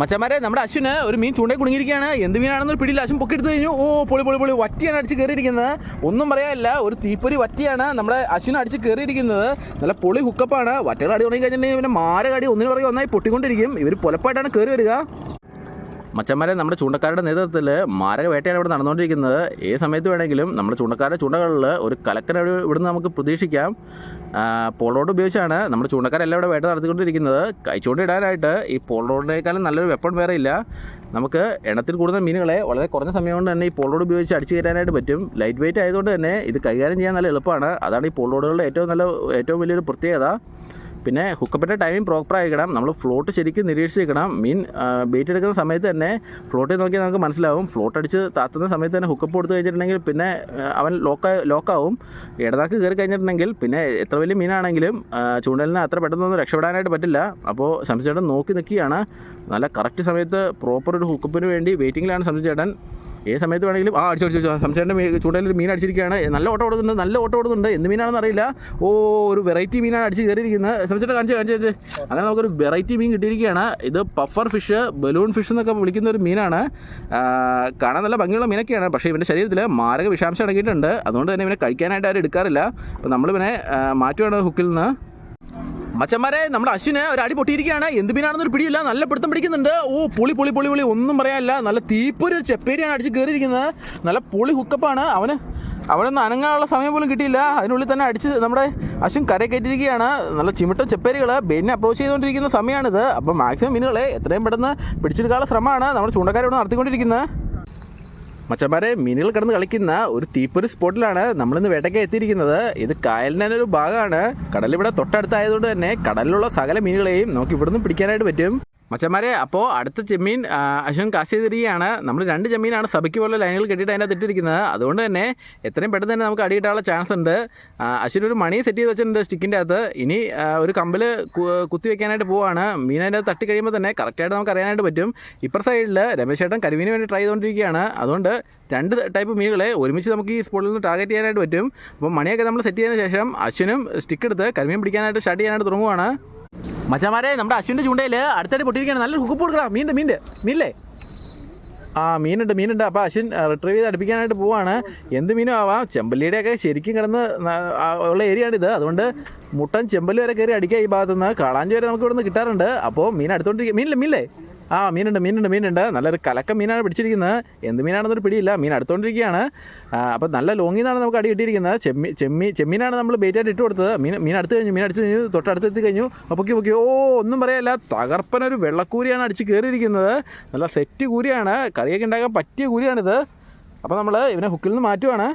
മച്ചന്മാരെ നമ്മുടെ അശ്വിന് ഒരു മീൻ ചൂണ്ടയിൽ കുടുങ്ങിയിരിക്കുകയാണ്. എന്ത് മീനാണെന്നൊരു പിടിയില്ല. അശ്വിൻ പൊക്കെടുത്ത് കഴിഞ്ഞു. ഓ പൊളി പൊളി പൊളി. വറ്റിയാണ് അടിച്ച് കയറിയിരിക്കുന്നത്. ഒന്നും പറയാനില്ല. ഒരു തീപ്പൊരി വറ്റിയാണ് നമ്മുടെ അശ്വിൻ അടിച്ച് കയറിയിരിക്കുന്നത്. നല്ല പൊളി ഹുക്കപ്പാണ് വറ്റകൾ അടി തുടങ്ങി കഴിഞ്ഞിട്ടുണ്ടെങ്കിൽ പിന്നെ മാരകടി ഒന്നിനു പുറകെ ഒന്നായി പൊട്ടിക്കൊണ്ടിരിക്കും. ഇവർ പൊലപ്പായിട്ടാണ് കയറി വരിക. മച്ചന്മാരെ നമ്മുടെ ചൂണ്ടക്കാരുടെ നേതൃത്വത്തിൽ മാരക വേട്ടയാണ് ഇവിടെ നടന്നുകൊണ്ടിരിക്കുന്നത്. ഏത് സമയത്ത് വേണമെങ്കിലും നമ്മുടെ ചൂണ്ടക്കാരുടെ ചൂണ്ടകളിൽ ഒരു കലക്കൻ ഇവിടുന്ന് നമുക്ക് പ്രതീക്ഷിക്കാം. റോഡ് ഉപയോഗിച്ചാണ് നമ്മുടെ ചൂണ്ടക്കാരെല്ലാം ഇവിടെ വേട്ട നടത്തിക്കൊണ്ടിരിക്കുന്നത്. കൈച്ചൂണ്ട ഇടാനായിട്ട് ഈ പോൾ റോഡിനേക്കാളും നല്ലൊരു വെപ്പൺ വേറെ ഇല്ല. നമുക്ക് എണ്ണത്തിൽ കൂടുന്ന മീനുകളെ വളരെ കുറഞ്ഞ സമയം കൊണ്ട് തന്നെ ഈ റോഡ് ഉപയോഗിച്ച് അടിച്ചു കയറാനായിട്ട് പറ്റും. ലൈറ്റ് വെയിറ്റ് ആയതുകൊണ്ട് തന്നെ ഇത് കൈകാര്യം ചെയ്യാൻ നല്ല എളുപ്പമാണ്. അതാണ് ഈ പോൾ റോഡുകളുടെ ഏറ്റവും നല്ല ഏറ്റവും വലിയൊരു പ്രത്യേകത. പിന്നെ ഹുക്കപ്പിന്റെ ടൈമിംഗ് പ്രോപ്പർ ആയിരിക്കണം. നമ്മൾ ഫ്ലോട്ട് ശരിക്കും നിരീക്ഷിച്ചിരിക്കണം. മീൻ ബേറ്റ് എടുക്കുന്ന സമയത്ത് തന്നെ ഫ്ലോട്ട് നോക്കിയാൽ നമുക്ക് മനസ്സിലാവും. ഫ്ലോട്ട് അടിച്ച് താത്തുന്ന സമയത്ത് തന്നെ ഹുക്കപ്പ് കൊടുത്തു കഴിഞ്ഞിട്ടുണ്ടെങ്കിൽ പിന്നെ അവൻ ലോക്ക ലോക്കാവും ഇടനാക്ക് കയറി കഴിഞ്ഞിട്ടുണ്ടെങ്കിൽ പിന്നെ എത്ര വലിയ മീനാണെങ്കിലും ചൂണ്ടലിന് അത്ര പെട്ടെന്നൊന്നും രക്ഷപ്പെടാനായിട്ട് പറ്റില്ല. അപ്പോൾ സംശയം നോക്കി നിൽക്കുകയാണ്. നല്ല കറക്റ്റ് സമയത്ത് പ്രോപ്പർ ഒരു ഹുക്കപ്പിന് വേണ്ടി വെയിറ്റിങ്ങിലാണ് സംശയച്ചേട്ടൻ. ഏത് സമയത്ത് വേണമെങ്കിലും? ആ അടിച്ചു അടിച്ചു സംശയന്റെ ചൂണ്ടയിൽ മീൻ അടിച്ചിരിക്കുകയാണ്. നല്ല ഓട്ടം ഓടുന്നുണ്ട് നല്ല ഓട്ടം ഓടുന്നുണ്ട്. എന്ത് മീനാണെന്ന് അറിയില്ല. ഓ ഒരു വെറൈറ്റി മീനാണ് അടിച്ച് കയറിയിരിക്കുന്നത്. സംശയത്തെ കാണിച്ച് കാണിച്ച് അങ്ങനെ നമുക്കൊരു വെറൈറ്റി മീൻ കിട്ടിയിരിക്കുകയാണ്. ഇത് പഫർ ഫിഷ് ബലൂൺ ഫിഷ് എന്നൊക്കെ വിളിക്കുന്ന ഒരു മീനാണ്. കാണാൻ നല്ല ഭംഗിയുള്ള മീനൊക്കെയാണ്. പക്ഷേ ഇവന്റെ ശരീരത്തിൽ മാരക വിഷാംശം അടങ്ങിയിട്ടുണ്ട്. അതുകൊണ്ട് തന്നെ ഇവനെ കഴിക്കാനായിട്ട് ആരും എടുക്കാറില്ല. അപ്പോൾ നമ്മളിവനെ ഇവനെ മാറ്റുകയാണ് ഹുക്കിൽ നിന്ന്. മച്ചന്മാരെ നമ്മുടെ അശ്വിന് ഒരു അടി പൊട്ടിയിരിക്കുകയാണ്. എന്ത് മീനാണെന്നൊരു പിടിയില്ല നല്ല പിടുത്തം പിടിക്കുന്നുണ്ട്. ഓ പുളി പുളി പുളി പുളി. ഒന്നും പറയാനില്ല. നല്ല തീപ്പൊരു ചെപ്പേരിയാണ് അടിച്ച് കയറിയിരിക്കുന്നത്. നല്ല പുളി ഹുക്കപ്പാണ് അവന് അവനൊന്നും അനങ്ങാനുള്ള സമയം പോലും കിട്ടിയില്ല. അതിനുള്ളിൽ തന്നെ അടിച്ച് നമ്മുടെ അശ്വിൻ കര കയറ്റിയിരിക്കുകയാണ് നല്ല ചിമിട്ട ചെപ്പേരികൾ ബെയിനെ അപ്രോച്ച് ചെയ്തുകൊണ്ടിരിക്കുന്ന സമയമാണിത്. അപ്പം മാക്സിമം മീനുകളെ എത്രയും പെട്ടെന്ന് പിടിച്ചെടുക്കാനുള്ള ശ്രമമാണ് നമ്മുടെ ചൂണ്ടക്കാരോട് നടത്തിക്കൊണ്ടിരിക്കുന്നത്. മച്ചന്മാരെ മീനുകൾ കിടന്ന് കളിക്കുന്ന ഒരു തീപ്പൊരു സ്പോട്ടിലാണ് നമ്മളിന്ന് വേട്ടയ്ക്ക് എത്തിയിരിക്കുന്നത്. ഇത് കായലിന്റെ തന്നെ ഒരു ഭാഗമാണ്. കടലിവിടെ തൊട്ടടുത്തായതുകൊണ്ട് തന്നെ കടലിലുള്ള സകല മീനുകളെയും നമുക്ക് ഇവിടുന്ന് പിടിക്കാനായിട്ട് പറ്റും. മച്ചന്മാരെ അപ്പോൾ അടുത്ത ചെമ്മീൻ അശ്വൻ കാശ് ചെയ്തിരിക്കുകയാണ് നമ്മൾ രണ്ട് ചെമ്മീനാണ് സഭയ്ക്ക് പോലെ ലൈനുകൾ കെട്ടിയിട്ട് അതിനകത്ത് ഇട്ടിരിക്കുന്നത്. അതുകൊണ്ട് തന്നെ എത്രയും പെട്ടെന്ന് തന്നെ നമുക്ക് അടിയിട്ടാനുള്ള ചാൻസ് ഉണ്ട്. അശ്വൻ ഒരു മണി സെറ്റ് ചെയ്ത് വെച്ചിട്ടുണ്ട് സ്റ്റിക്കിന്റെ അകത്ത്. ഇനി ഒരു കമ്പിൽ കുത്തി വെക്കാനായിട്ട് പോവാണ്. മീൻ അതിന്റെ തട്ടി കഴിയുമ്പോൾ തന്നെ കറക്റ്റായിട്ട് നമുക്ക് അറിയാനായിട്ട് പറ്റും. ഇപ്പുറ സൈഡിൽ രമേശ് ചേട്ടൻ കരിമീന് വേണ്ടി ട്രൈ ചെയ്തുകൊണ്ടിരിക്കുകയാണ് അതുകൊണ്ട് രണ്ട് ടൈപ്പ് മീനുകളെ ഒരുമിച്ച് നമുക്ക് ഈ സ്പോട്ടിൽ നിന്ന് ടാർഗറ്റ് ചെയ്യാനായിട്ട് പറ്റും. അപ്പോൾ മണിയൊക്കെ നമ്മൾ സെറ്റ് ചെയ്തതിന് ശേഷം അശ്വനും സ്റ്റിക്ക് എടുത്ത് കരിമീൻ പിടിക്കാനായിട്ട് സ്റ്റാർട്ട് ചെയ്യാനായിട്ട് തുടങ്ങുവാണ്. മച്ചന്മാരെ നമ്മുടെ അശ്വിന്റെ ചൂണ്ടയിൽ അടുത്തടി പൊട്ടിയിരിക്കുകയാണ്. നല്ല ഹുക്ക് കൊടുക്കണം മീന്റെ മീന്റെ മീനില്ലേ? ആ മീനുണ്ട് മീനുണ്ട്. അപ്പോൾ അശ്വിൻ റിട്രീവ് ചെയ്ത് അടുപ്പിക്കാനായിട്ട് പോവാണ്. എന്ത് മീനും ആവാം? ചെമ്പല്ലിയുടെയൊക്കെ ശരിക്കും കിടന്ന് ഉള്ള ഏരിയയാണിത് അതുകൊണ്ട് മുട്ടൻ ചെമ്പല്ലി വരെ കയറി അടിക്കുക ഈ ഭാഗത്തുനിന്ന്. കാളാഞ്ചി വരെ നമുക്ക് ഇവിടുന്ന് കിട്ടാറുണ്ട്. അപ്പോൾ മീൻ അടുത്തോണ്ടിരിക്കുക മീനില്ലേ മീനില്ലേ? ആ മീനുണ്ട് മീനുണ്ട് മീനുണ്ട്. നല്ലൊരു കലക്ക മീനാണ് പിടിച്ചിരിക്കുന്നത്. എന്ത് മീനാണെന്നൊരു പിടിയില്ല. മീൻ അടുത്തോണ്ടിരിക്കുകയാണ്. അപ്പോൾ നല്ല ലോങ്ങിൽ നിന്നാണ് നമുക്ക് അടി കിട്ടിയിരിക്കുന്നത്. ചെമ്മി ചെമ്മി ചെമ്മീനാണ് നമ്മൾ ബേറ്റായിട്ട് ഇട്ട് കൊടുത്തത്. മീൻ മീൻ അടുത്ത് കഴിഞ്ഞു മീൻ അടുത്ത് കഴിഞ്ഞു തൊട്ടടുത്ത് എത്തി കഴിഞ്ഞു. പൊക്കി പൊക്കി. ഓ ഒന്നും പറയാല്ല തകർപ്പനൊരു വെള്ളക്കൂരിയാണ് അടിച്ച് കയറിയിരിക്കുന്നത് നല്ല സെറ്റ് കൂരിയാണ്. കറിയൊക്കെ ഉണ്ടാക്കാൻ പറ്റിയ കൂരിയാണിത്. അപ്പോൾ നമ്മൾ ഇവനെ ഹുക്കിൽ നിന്ന് മാറ്റുവാണ്.